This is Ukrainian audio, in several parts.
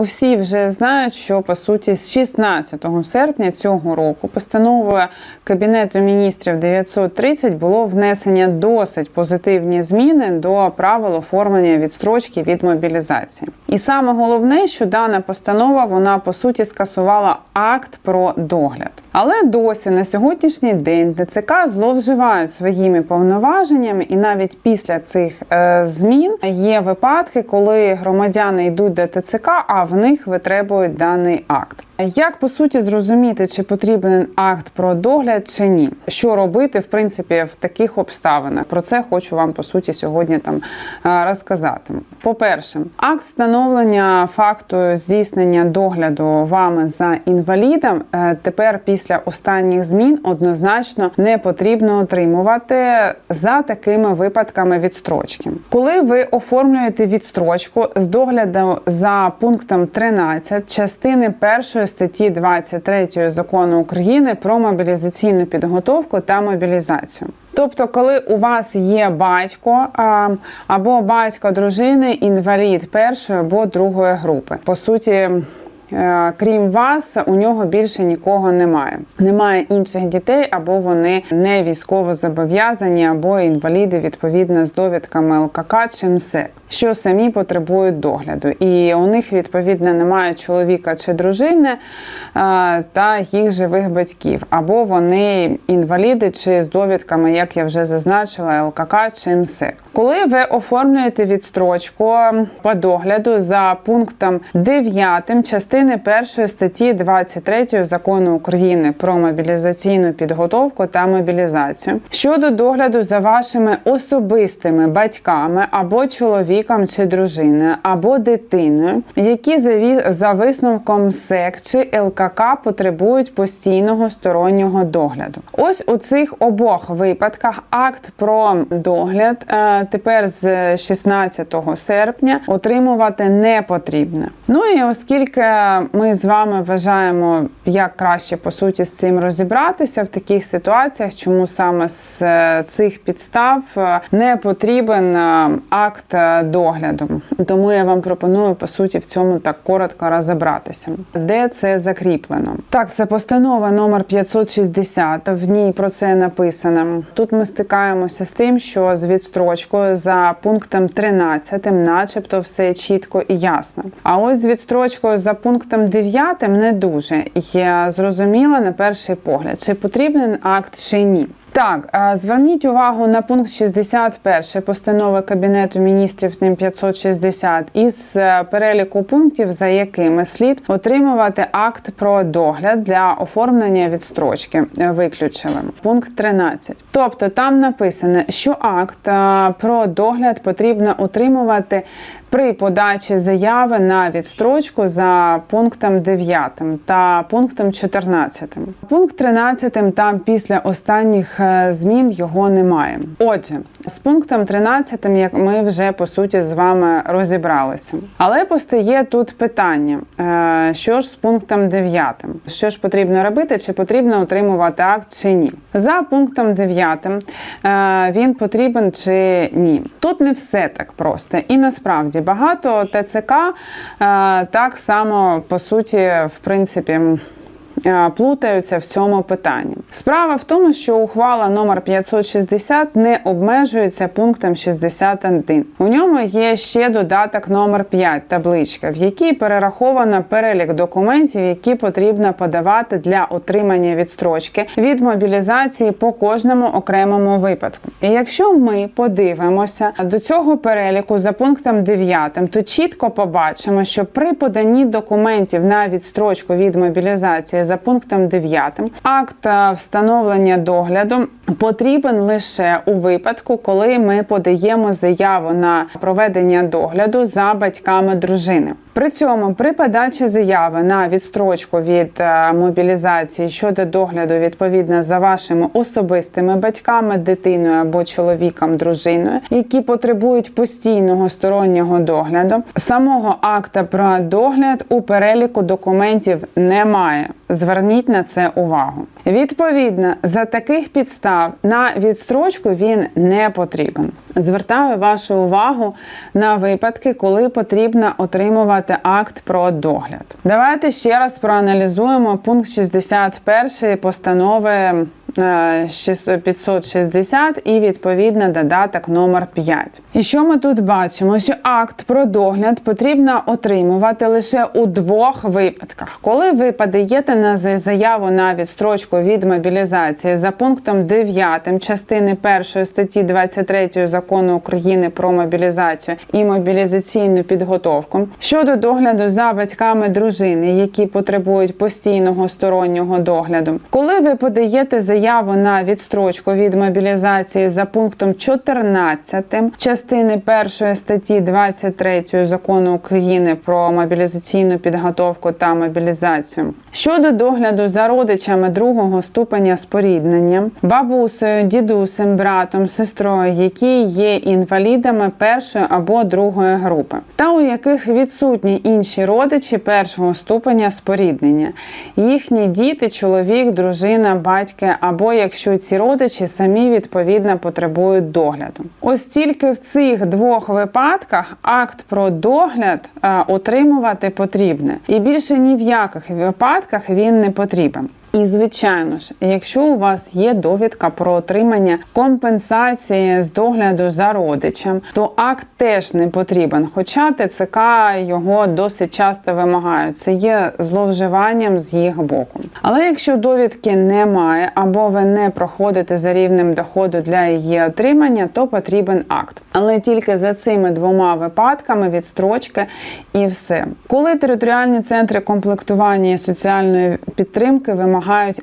усі вже знають, що по суті з 16 серпня цього року постановою Кабінету міністрів 930 було внесення досить позитивні зміни до правил оформлення відстрочки від мобілізації. І саме головне, що дана постанова вона по суті скасувала акт про догляд. Але досі на сьогоднішній день ДЦК зловживають своїми повноваженнями, і навіть після цих е, змін є випадки, коли громадяни йдуть до ТЦК, а в них витребують даний акт. Як по суті зрозуміти, чи потрібен акт про догляд чи ні? Що робити в принципі в таких обставинах? Про це хочу вам по суті сьогодні там е, розказати. По-перше, акт встановлення факту здійснення догляду вами за інвалідом е, тепер після останніх змін однозначно не потрібно отримувати за такими випадками відстрочки. Коли ви оформлюєте відстрочку з догляду за пунктом 13 частини першої статті 23 закону України про мобілізаційну підготовку та мобілізацію. Тобто, коли у вас є батько або батько дружини, інвалід першої або другої групи, по суті. Е, Крім вас, у нього більше нікого немає. Немає інших дітей, або вони не військово зобов'язані, або інваліди відповідно з довідками ЛКК чи МСЕК, що самі потребують догляду. І у них відповідно немає чоловіка чи дружини е, та їх живих батьків, або вони інваліди чи з довідками, як я вже зазначила, ЛКК чи МСЕК. Коли ви оформлюєте відстрочку по догляду за пунктом 9 частини 1 статті 23 закону України про мобілізаційну підготовку та мобілізацію щодо догляду за вашими особистими батьками або чоловіком чи дружиною, або дитиною, які за висновком СЕК чи ЛКК потребують постійного стороннього догляду. Ось у цих обох випадках акт про догляд е, тепер з 16 серпня отримувати не потрібно. Ну і оскільки ми з вами вважаємо, як краще по суті з цим розібратися в таких ситуаціях, чому саме з е, цих підстав е, не потрібен е, акт догляду. Тому я вам пропоную по суті в цьому так коротко розібратися. Де це закріплено? Так, це постанова номер 560. В ній про це написано. Тут ми стикаємося з тим, що з відстрочкою за пунктом 13, начебто, все чітко і ясно. А ось з відстрочкою за пунктом 9 не дуже є зрозуміла на перший погляд, чи потрібен акт чи ні. Так, зверніть увагу на пункт 61 постанови Кабінету міністрів ним 560 із е, переліку пунктів, за якими слід отримувати акт про догляд для оформлення відстрочки. Е, Виключили пункт 13. Тобто там написано, що акт е, про догляд потрібно отримувати при подачі заяви на відстрочку за пунктом 9 та пунктом 14. Пункт 13 там після останніх змін його немає. Отже, з пунктом 13, як ми вже по суті з вами розібралися. Але постає тут питання: е, що ж з пунктом 9? Що ж потрібно робити? Чи потрібно отримувати акт чи ні? За пунктом 9 е, він потрібен чи ні? Тут не все так просто. І насправді багато ТЦК е, так само по суті, в принципі. Е, Плутаються в цьому питанні. Справа в тому, що ухвала номер 560 не обмежується пунктом 61. У ньому є ще додаток номер 5 табличка, в якій перераховано перелік документів, які потрібно подавати для отримання відстрочки від мобілізації по кожному окремому випадку. І якщо ми подивимося до цього переліку за пунктом 9, то чітко побачимо, що при поданні документів на відстрочку від мобілізації за пунктом 9 акт е, встановлення догляду потрібен лише у випадку, коли ми подаємо заяву на проведення догляду за батьками дружини. При цьому при подачі заяви на відстрочку від е, мобілізації щодо догляду відповідно за вашими особистими батьками, дитиною або чоловіком, дружиною, які потребують постійного стороннього догляду, самого акта про догляд у переліку документів немає. Зверніть на це увагу. Відповідно, за таких підстав на відстрочку він не потрібен. Звертаю вашу увагу на випадки, коли потрібно отримувати акт про догляд. Давайте ще раз проаналізуємо пункт 61 постанови 560 і відповідно додаток номер 5. І що ми тут бачимо? Що акт про догляд потрібно отримувати лише у двох випадках, коли ви подаєте на заяву на відстрочку від мобілізації за пунктом 9 частини 1 статті 23 закону України про мобілізацію і мобілізаційну підготовку щодо догляду за батьками дружини, які потребують постійного стороннього догляду, коли ви подаєте заяву на відстрочку від мобілізації за пунктом 14 частини 1 статті 23 закону України про мобілізаційну підготовку та мобілізацію. Щодо догляду за родичами другого ступеня споріднення, бабусею, дідусем, братом, сестрою, які є інвалідами першої або другої групи, та у яких відсутні інші родичі першого ступеня споріднення, їхні діти, чоловік, дружина, батьки, або якщо ці родичі самі відповідно потребують догляду. Ось тільки в цих двох випадках акт про догляд е, отримувати потрібне, і більше ні в яких випадках він не потрібен. І звичайно ж, якщо у вас є довідка про отримання компенсації з догляду за родичем, то акт теж не потрібен. Хоча ТЦК його досить часто вимагають. Це є зловживанням з їх боку. Але якщо довідки немає або ви не проходите за рівнем доходу для її отримання, то потрібен акт. Але тільки за цими двома випадками відстрочки і все. Коли територіальні центри комплектування і соціальної підтримки вимагають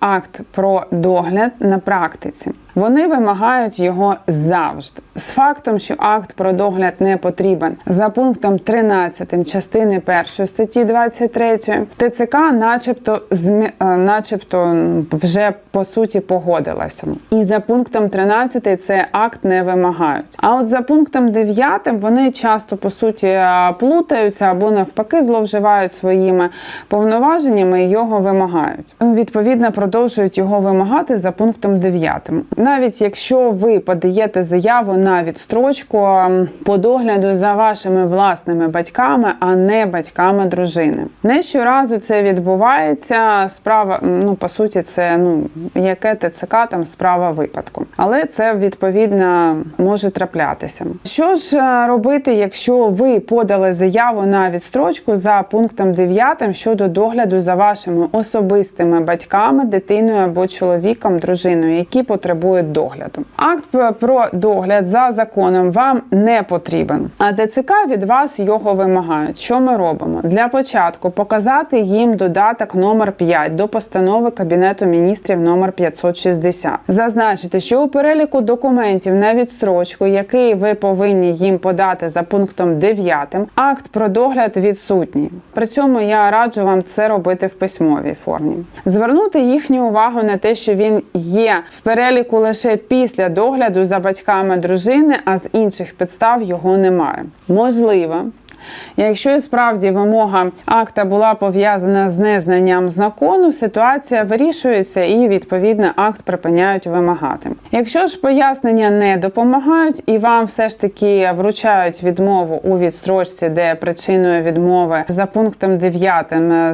акт про догляд на практиці. Вони вимагають його завжди. З фактом, що акт про догляд не потрібен за пунктом 13 частини 1 статті 23 ТЦК, начебто, змі... е, начебто вже по суті погодилася. І за пунктом 13 цей акт не вимагають. А от за пунктом 9 вони часто по суті е, плутаються або навпаки зловживають своїми повноваженнями і його вимагають. Відповідно, продовжують його вимагати за пунктом 9. Навіть якщо ви подаєте заяву на відстрочку по догляду за вашими власними батьками, а не батьками дружини. Не щоразу це відбувається. Справа, ну по суті, це ну яке ТЦК там справа випадку, але це відповідно може траплятися. Що ж е, робити, якщо ви подали заяву на відстрочку за пунктом 9 щодо догляду за вашими особистими батьками, дитиною або чоловіком, дружиною, які потребують догляду? Акт про догляд за законом вам не потрібен, а ДЦК від вас його вимагають. Що ми робимо? Для початку показати їм додаток номер 5 до постанови Кабінету міністрів номер 560. Зазначити, що у переліку документів на відстрочку, який ви повинні їм подати за пунктом 9, акт про догляд відсутній. При цьому я раджу вам це робити в письмовій формі. Звернути їхню увагу на те, що він є в переліку лише після догляду за батьками дружини, а з інших підстав його немає. Можливо, Якщо справді вимога акта була пов'язана з незнанням закону, ситуація вирішується і відповідно акт припиняють вимагати. Якщо ж пояснення не допомагають і вам все ж таки вручають відмову у відстрочці, де причиною відмови за пунктом 9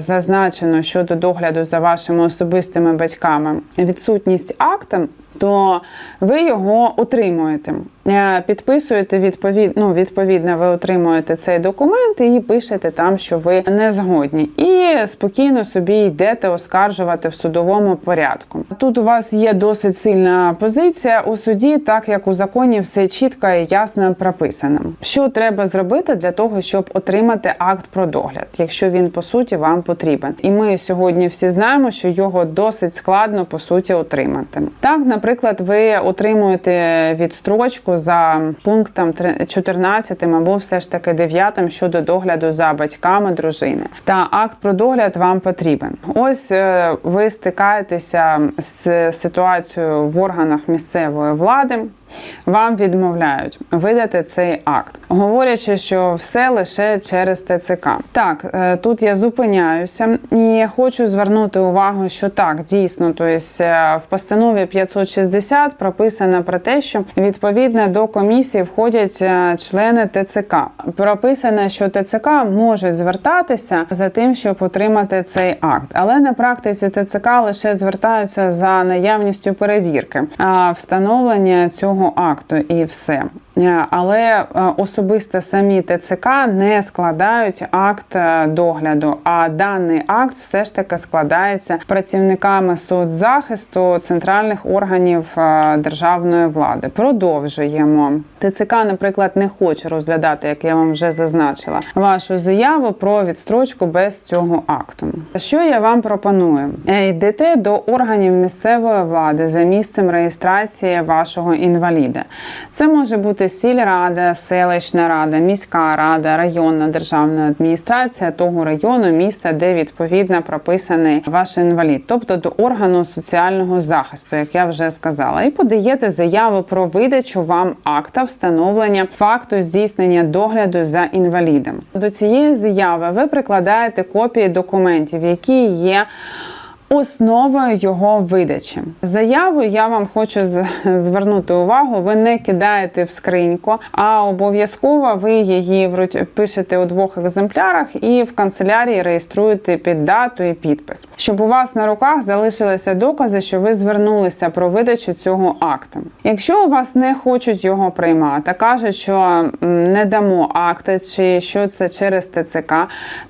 зазначено щодо догляду за вашими особистими батьками відсутність акта. То ви його отримуєте, Е, підписуєте відповідно, ну, відповідно, ви отримуєте цей документ і пишете там, що ви не згодні, і спокійно собі йдете оскаржувати в судовому порядку. Тут у вас є досить сильна позиція у суді, так як у законі все чітко і ясно прописано. Що треба зробити для того, щоб отримати акт про догляд, якщо він по суті вам потрібен. І ми сьогодні всі знаємо, що його досить складно по суті отримати. Так, наприклад, ви отримуєте відстрочку за пунктом 14 або все ж таки 9 щодо догляду за батьками дружини. Та акт про догляд вам потрібен. Ось е, ви стикаєтеся з ситуацією в органах місцевої влади. Вам відмовляють видати цей акт, говорячи, що все лише через ТЦК. Так, е, тут я зупиняюся і хочу звернути увагу, що так дійсно, тобто е, в постанові 560 прописано про те, що відповідно до комісії входять е, члени ТЦК. Прописано, що ТЦК може звертатися за тим, щоб отримати цей акт, але на практиці ТЦК лише звертаються за наявністю перевірки а, встановлення цього акту і все. Е, Але е, особисто самі ТЦК не складають акт е, догляду. А даний акт все ж таки складається працівниками соцзахисту центральних органів державної влади. Продовжуємо. ТЦК, наприклад, не хоче розглядати, як я вам вже зазначила, вашу заяву про відстрочку без цього акту. Що я вам пропоную? Йдете до органів місцевої влади за місцем реєстрації вашого інваліда. Це може бути сільрада, селищна рада, міська рада, районна державна адміністрація того району, міста, де відповідно прописаний ваш інвалід, тобто до органу соціального захисту, як я вже сказала, і подаєте заяву про видачу вам акта встановлення факту здійснення догляду за інвалідом. До цієї заяви ви прикладаєте копії документів, які є. Основою його видачі заяву я вам хочу звернути увагу. Ви не кидаєте в скриньку, а обов'язково ви її пишете у двох екземплярах і в канцелярії реєструєте під дату і підпис, щоб у вас на руках залишилися докази, що ви звернулися про видачу цього акта. Якщо у вас не хочуть його приймати, кажуть, що не дамо акти, чи що це через ТЦК,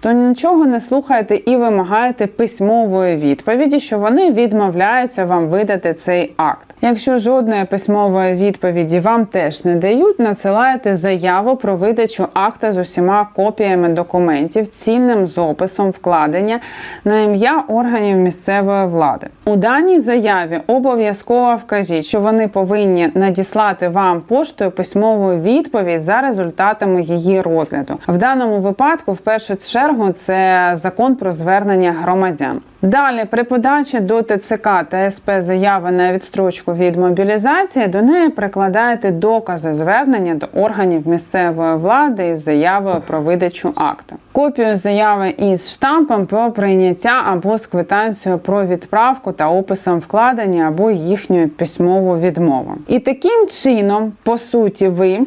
то нічого не слухайте і вимагаєте письмової відповіді, що вони відмовляються вам видати цей акт. Якщо жодної письмової відповіді вам теж не дають, надсилаєте заяву про видачу акта з усіма копіями документів, цінним з описом вкладення на ім'я органів місцевої влади. У даній заяві обов'язково вкажіть, що вони повинні надіслати вам поштою письмову відповідь за результатами її розгляду. В даному випадку, в першу чергу, це закон про звернення громадян. Далі, при подачі до ТЦК та СП заяви на відстрочку від мобілізації, до неї прикладаєте докази звернення до органів місцевої влади із заявою про видачу акта. Копію заяви із штампом про прийняття або з квитанцією про відправку та описом вкладення або їхньою письмову відмову. І таким чином, по суті, ви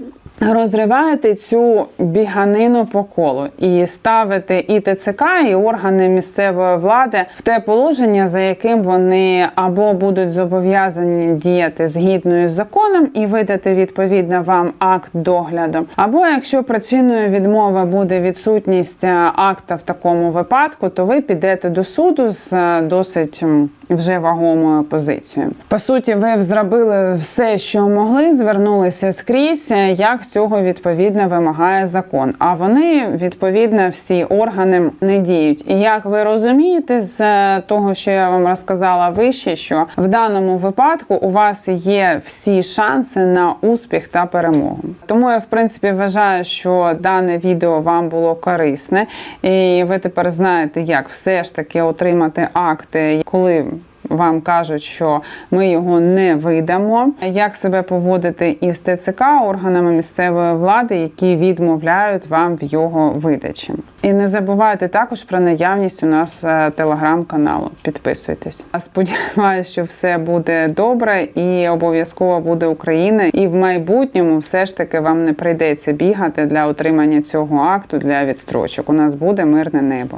Розриваєте цю біганину по колу і ставите і ТЦК, і органи місцевої влади в те положення, за яким вони або будуть зобов'язані діяти згідно із законом і видати відповідно вам акт догляду, або якщо причиною відмови буде відсутність е, акта в такому випадку, то ви підете до суду з е, досить вже вагомою позицією. По суті, ви зробили все, що могли, звернулися скрізь, е, як цього відповідно вимагає закон. А вони відповідно всі органи не діють. І як ви розумієте, з того, що я вам розказала вище, що в даному випадку у вас є всі шанси на успіх та перемогу. Тому я в принципі вважаю, що дане відео вам було корисне, і ви тепер знаєте, як все ж таки отримати акти, коли вам кажуть, що ми його не видамо. Як себе поводити із ТЦК органами місцевої влади, які відмовляють вам в його видачі? І не забувайте також про наявність у нас е, телеграм-каналу. Підписуйтесь. А Сподіваюсь, що все буде добре і обов'язково буде Україна. І в майбутньому все ж таки вам не прийдеться бігати для отримання цього акту для відстрочок. У нас буде мирне небо.